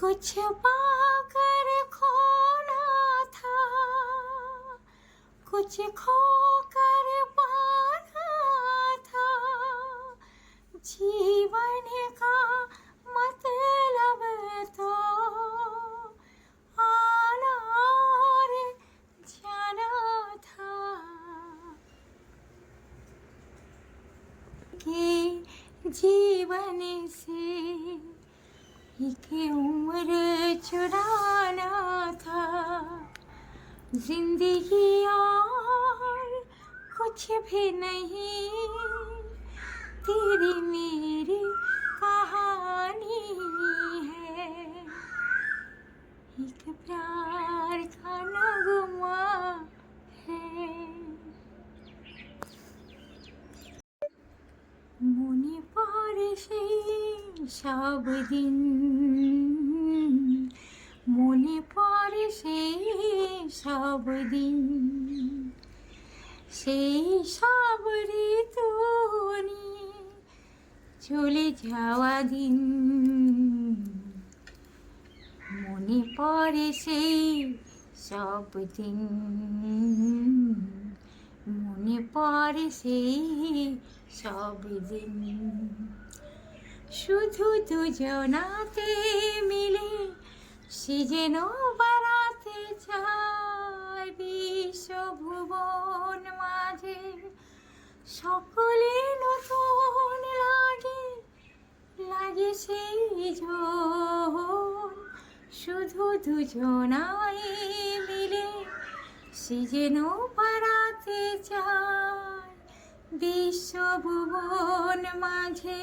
कुछ पाकर खोना था। कुछ खोकर पाना था। जीवन का मतलब तो आना और जाना था। कि जीवन से की उम्र चुराना था। ज़िंदगी और कुछ भी नहीं। तेरी मेरी कहानी है। एक प्यार का नगमा है। मुनि पार সব দিন মনে পড়ে সেই সব দিন সেই সব ঋতু চলে যাওয়া দিন। মনে পড়ে সেই সব দিন মনে পড়ে সেই সব দিন শুধু দুজনাতে মিলে সে যেন বাড়াতে চায় বিশ্বভুবন মাঝে। সকলে নতুন লাগে লাগে সেই শুধু দুজনাই মিলে সে যেন পারাতে চায় বিশ্বভুবন মাঝে।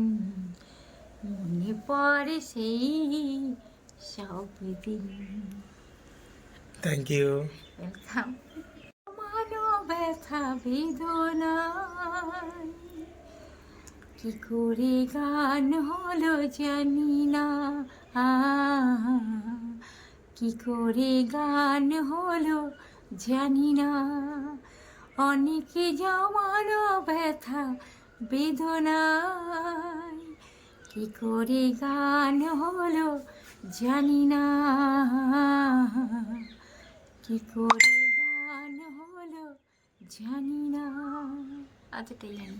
মনে পড়ে সেই সব দিন থ্যাংক ইউ ওয়েলকাম মানো ব্যথা বেদনা কি করে গান হলো জানি না। কি করে গান হলো জানি না। অনেকে জমানো ব্যথা বেদনায়। কি করে গান হলো জানি না। কি করে গান হলো জানি না। আচ্ছা তাই জানি।